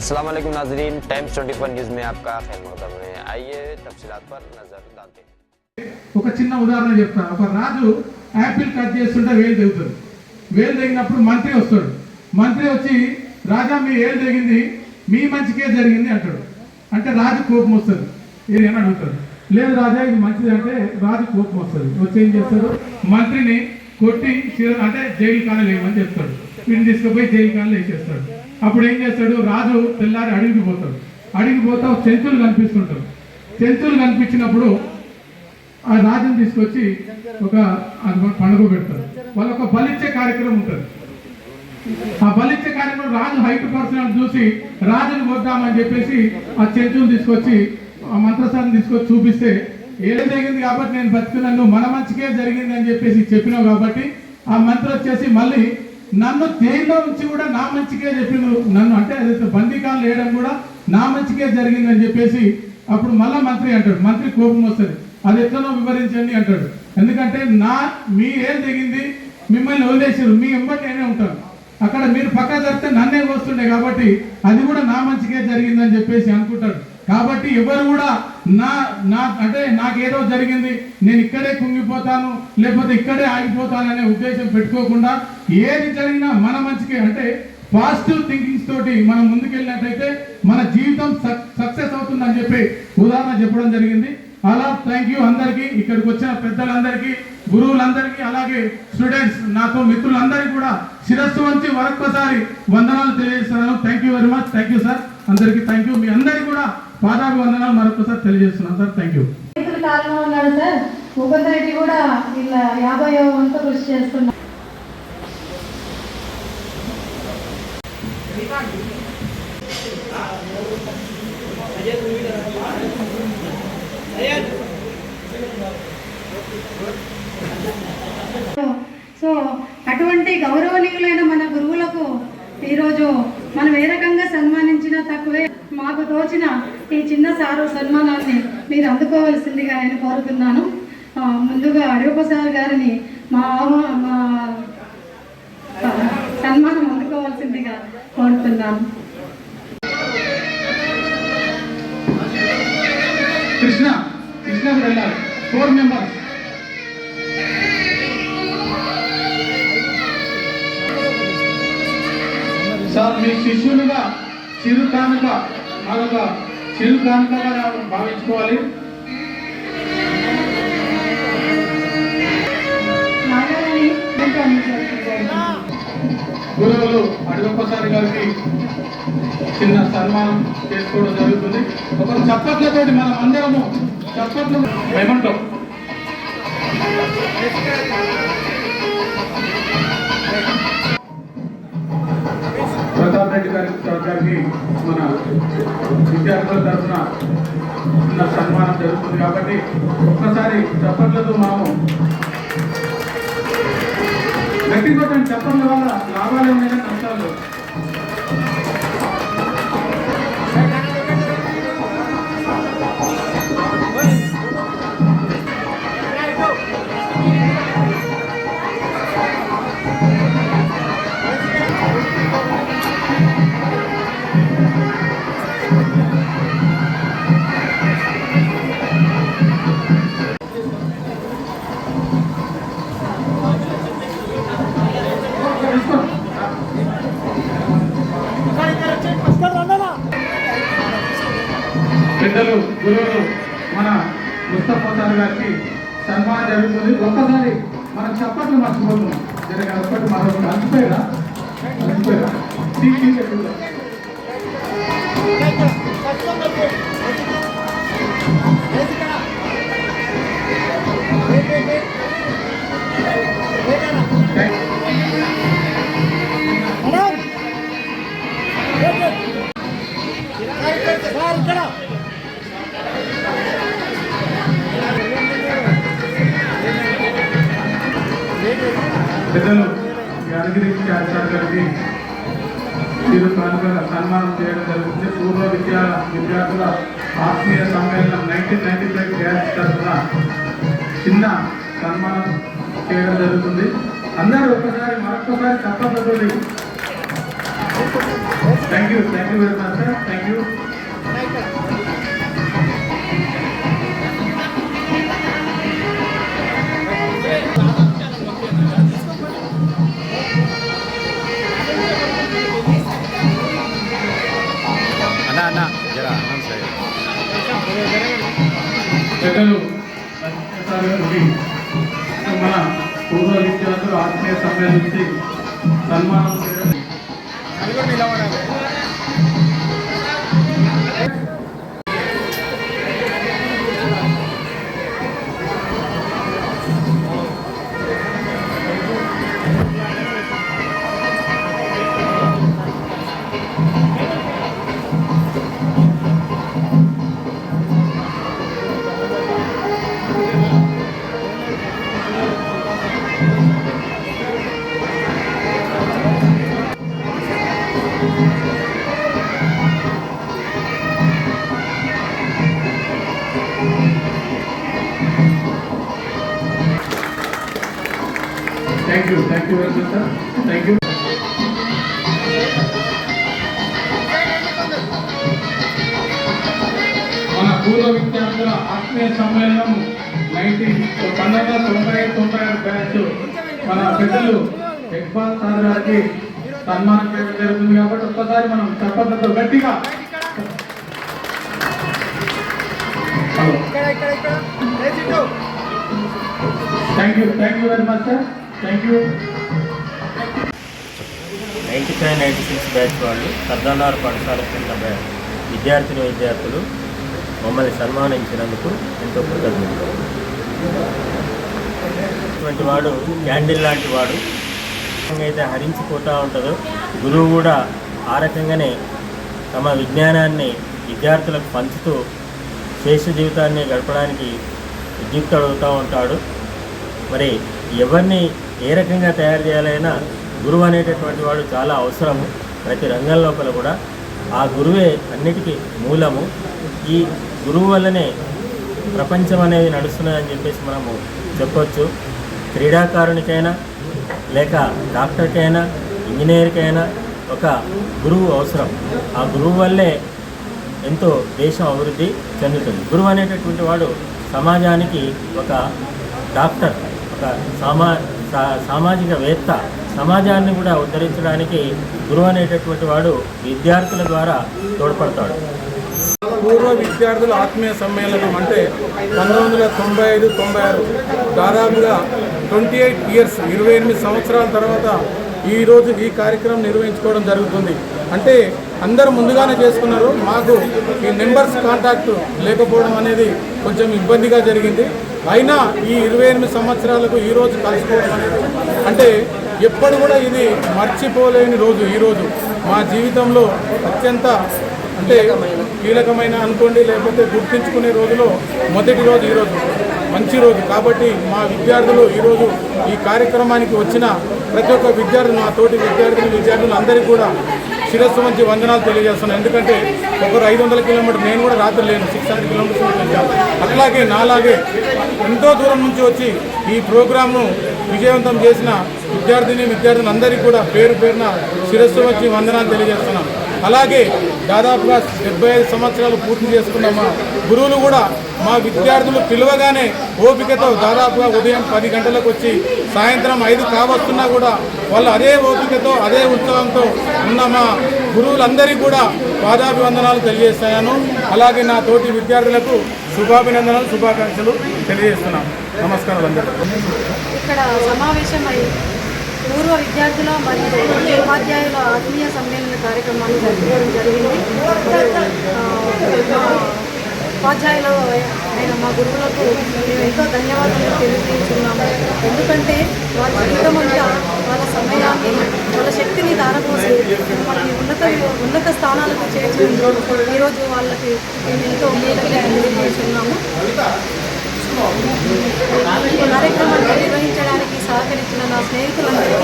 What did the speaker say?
अस्सलाम वालेकुम नाजरीन टाइम्स 24 न्यूज़ में आपका खैर मकदम है आइए तफसीलात पर नज़र डालते हैं ఒక చిన్న ఉదాహరణ చెప్తా ఒక రాజు యాపిల్ కట్ చేస్తుంటే వేలు తెగుతుంది వేలు తెగినప్పుడు మంత్రి వస్తాడు మంత్రి వచ్చి రాజా మీ ఏలు తెగింది మీ మంచికే జరిగింది అంటాడు అంటే రాజు కోపం వస్తుంది ఇది అని అడుగుతాడు లేదు రాజా ఇది మంచిది అంటే రాజు కోపం వస్తుంది వచ్చి ఏం చేస్తాడు మంత్రిని కొట్టి శిర- అంటే జైలు కాలం వేయమని చెప్తాడు వీడిని తీసుకుపోయి జైలు వేసేస్తాడు. అప్పుడు ఏం చేస్తాడు? రాజు తెల్లారి అడిగి పోతాడు. అడిగి పోతా చెంచులు కనిపిస్తుంటారు. చెంచులు కనిపించినప్పుడు ఆ రాజుని తీసుకొచ్చి ఒక పండుగ పెడతారు వాళ్ళు ఒక బలిచ్చే కార్యక్రమం ఉంటుంది. ఆ బలిచ్చే కార్యక్రమం రాజు హైట్ పర్సన్ చూసి రాజుని కొద్దామని చెప్పేసి ఆ చెంచుని తీసుకొచ్చి ఆ మంత్రసాన్ని తీసుకొచ్చి చూపిస్తే ఏం జరిగింది కాబట్టి నేను బతుకున్నాను మన మంచికే జరిగింది అని చెప్పేసి చెప్పినావు కాబట్టి ఆ మంత్రి వచ్చేసి మళ్ళీ నన్ను జైల్లో నుంచి కూడా నా మంచికే చెప్పిండు. నన్ను అంటే అదైతే బందికాలు వేయడం కూడా నా మంచికే జరిగిందని చెప్పేసి అప్పుడు మళ్ళా మంత్రి అంటాడు. మంత్రి కోపం వస్తుంది. అది ఎట్లనో వివరించండి అంటాడు. ఎందుకంటే నా మీ ఏం మిమ్మల్ని వదిలేసారు మీ ఎంబటి నేనే ఉంటాను. అక్కడ మీరు పక్క జరిపితే నన్నే వస్తుండే కాబట్టి అది కూడా నా మంచికే జరిగిందని చెప్పేసి అనుకుంటాడు. కాబట్టి ఎవరు కూడా నా నా అంటే నాకేదో జరిగింది. నేను ఇక్కడే కుంగిపోతాను లేకపోతే ఇక్కడే ఆగిపోతాను అనే ఉద్దేశం పెట్టుకోకుండా ఏది జరిగినా మన మంచికి. అంటే పాజిటివ్ థింకింగ్స్ తోటి మనం ముందుకెళ్ళినట్లయితే మన జీవితం సక్సెస్ అవుతుందని చెప్పి ఉదాహరణ చెప్పడం జరిగింది. అలా థ్యాంక్ యూ అందరికీ ఇక్కడికి వచ్చిన పెద్దలందరికీ గురువులందరికీ అలాగే స్టూడెంట్స్ నాతో మిత్రులందరికీ కూడా శిరస్సు వంచి మరొక్కసారి వందనాలు తెలియజేస్తున్నాను. Thank you very much. Thank you sir. అందరికీ థ్యాంక్ యూ మీ అందరికీ కూడా పాదాభి వందనాలు మరొకసారి తెలియజేస్తున్నాను. సార్ థ్యాంక్ యూ రైతులు కాలంలో ఉన్నాడు సార్. ముకుంద రెడ్డి కూడా ఇలా యాభై వంతు కృషి చేస్తున్నారు. సో అటువంటి గౌరవనీయులైన మన గురువులకు ఈరోజు మనం ఏ రకంగా సన్మానించినా తక్కువే మాకు తోచిన ఈ చిన్న సారు సన్మానాన్ని మీరు అందుకోవాల్సిందిగా నేను కోరుతున్నాను. ముందుగా అడవప సార్ గారిని మా మా సన్మానం అందుకోవాల్సిందిగా కోరుతున్నాను. కృష్ణ కృష్ణ వెళ్ళాలి. ఫోర్ మెంబర్ సార్ మీ శిష్యులుగా చిరు కానుక మరొక చిరు కానుకగా భావించుకోవాలి. గురువులు అడుగొక్కసారి గారికి చిన్న సన్మానం చేసుకోవడం జరుగుతుంది. ఒక చప్పట్లతోటి మనం అందరము చప్పట్లు ఏమంటాం ప్రతాప్ రెడ్డి గారి గారికి మన విద్యార్థుల తరఫున చిన్న సన్మానం జరుగుతుంది కాబట్టి ఒక్కసారి చప్పట్లతో మనము గట్టి కొట్టండి చెప్పడం వల్ల లాభాలు ఏమైనా నష్టాలు? పెద్దలు గురువులు మన ముస్తఫాసార్ గారికి సన్మానం జరుగుతుంది. ఒక్కసారి మనం చప్పట్లు మర్చిపోతున్నాం. జరగ ఒక్కటి మరొకటి అలసిపోయారా? అలసిపోయారా? పెద్దలు యాదగిరి చాచార్ గారికి సన్మానం చేయడం జరుగుతుంది. పూర్వ విద్యా విద్యార్థుల ఆత్మీయ సమ్మేళనం నైన్టీన్ నైన్టీ ఫైవ్ బ్యాచ్ తరఫున చిన్న సన్మానం చేయడం జరుగుతుంది. అందరూ ఒకసారి మరొకసారి చప్పట్లతో thank you thank you very much sir thank you అన్న మన పూర్వ విద్యార్థులు ఆత్మీయ సమ్మె నుంచి సన్మానం thank you thank you very much sir thank you మన పూర్వ విద్యార్థుల ఆత్మీయ సమ్మేళనం నైన్టీన్ పంతొమ్మిది వందల తొంభై ఐదు తొంభై ఆరు బ్యాచ్ మన పెద్దలు ఇక్బాల్ సార్ గారికి సన్మానం చేయడం జరుగుతుంది కాబట్టి ఒక్కసారి మనం చెప్పడంతో గట్టిగా. Hello thank you thank you very much sir thank you ninety five ninety six batch వాళ్ళు సర్దానార్ పాఠశాల కింద విద్యార్థిని విద్యార్థులు మమ్మల్ని సన్మానించినందుకు ఎంతో కృతజ్ఞతలు. ఇటువంటి వాడు క్యాండిల్ లాంటి వాడు అయితే హరించిపోతూ ఉంటుందో గురువు కూడా ఆ రకంగానే తమ విజ్ఞానాన్ని విద్యార్థులకు పంచుతూ శేష జీవితాన్ని గడపడానికి విద్యుత్ ఉంటాడు. మరి ఎవరిని ఏ రకంగా తయారు చేయాలైనా గురువు అనేటటువంటి వాడు చాలా అవసరము. ప్రతి రంగం లోపల కూడా ఆ గురువే అన్నిటికీ మూలము. ఈ గురువు వల్లనే ప్రపంచం అనేది నడుస్తున్నదని చెప్పేసి మనము చెప్పొచ్చు. క్రీడాకారునికైనా లేక డాక్టర్కైనా ఇంజనీర్కైనా ఒక గురువు అవసరం. ఆ గురువు వల్లే ఎంతో దేశం అభివృద్ధి చెందుతుంది. గురువు అనేటటువంటి వాడు సమాజానికి ఒక డాక్టర్ ఒక సామా సామాజికవేత్త సమాజాన్ని కూడా ఉద్ధరించడానికి గురువు అనేటటువంటి వాడు విద్యార్థుల ద్వారా తోడ్పడతాడు. పూర్వ విద్యార్థుల ఆత్మీయ సమ్మేళనం అంటే పంతొమ్మిది వందల తొంభై ఐదు తొంభై ఆరు. దాదాపుగా ట్వంటీ ఎయిట్ ఇయర్స్ ఇరవై ఎనిమిది సంవత్సరాల తర్వాత ఈరోజు ఈ కార్యక్రమం నిర్వహించుకోవడం జరుగుతుంది. అంటే అందరూ ముందుగానే చేసుకున్నారు. మాకు ఈ నెంబర్స్ కాంటాక్ట్ లేకపోవడం అనేది కొంచెం ఇబ్బందిగా జరిగింది. అయినా ఈ ఇరవై ఎనిమిది సంవత్సరాలకు ఈరోజు కలుసుకోవడం అనేది అంటే ఎప్పుడు కూడా ఇది మర్చిపోలేని రోజు ఈరోజు మా జీవితంలో అత్యంత అంటే కీలకమైన అనుకోండి లేకపోతే గుర్తించుకునే రోజులో మొదటి రోజు ఈరోజు మంచి రోజు. కాబట్టి మా విద్యార్థులు ఈరోజు ఈ కార్యక్రమానికి వచ్చిన ప్రతి ఒక్క విద్యార్థి నా తోటి విద్యార్థులు విద్యార్థులు అందరికీ కూడా శిరస్సు మంచి వందనాలు తెలియజేస్తున్నాను. ఎందుకంటే ఒకరు ఐదు వందల కిలోమీటర్ నేను కూడా రాత్రి లేను. సిక్స్ హండ్రెడ్ కిలోమీటర్స్ అట్లాగే నాలాగే ఎంతో దూరం నుంచి వచ్చి ఈ ప్రోగ్రామ్ను విజయవంతం చేసిన విద్యార్థిని విద్యార్థులందరికీ కూడా పేరు పేరున శిరస్సు వచ్చి వందనాలు తెలియజేస్తున్నాం అలాగే దాదాపుగా డెబ్బై ఐదు సంవత్సరాలు పూర్తి చేసుకున్న మా గురువులు కూడా మా విద్యార్థులు పిలవగానే ఓపికతో దాదాపుగా ఉదయం పది గంటలకు వచ్చి సాయంత్రం ఐదు కావస్తున్నా కూడా వాళ్ళు అదే ఓపికతో అదే ఉత్సవంతో ఉన్న మా గురువులందరికీ కూడా పాదాభివందనాలు తెలియజేస్తాను. అలాగే నా తోటి విద్యార్థులకు శుభాభినందనలు శుభాకాంక్షలు తెలియజేస్తున్నాను. నమస్కారం అందరూ ఇక్కడ సమావేశమై పూర్వ విద్యార్థుల మరియు ఉపాధ్యాయుల ఆత్మీయ సమ్మేళన కార్యక్రమాన్ని జరిగింది. ఉపాధ్యాయులు అయిన మా గురువులకు మేము ఎంతో ధన్యవాదాలు తెలియజేస్తున్నాము. ఎందుకంటే వాళ్ళ జీవితం అంతా వాళ్ళ సమయాన్ని వాళ్ళ శక్తిని దారపోసి మనకి ఉన్నత ఉన్నత స్థానాలకు చేర్చినందుకు ఈరోజు వాళ్ళకి మేము ఎంతో మేలు తెలియజేస్తున్నాము. సహకరించిన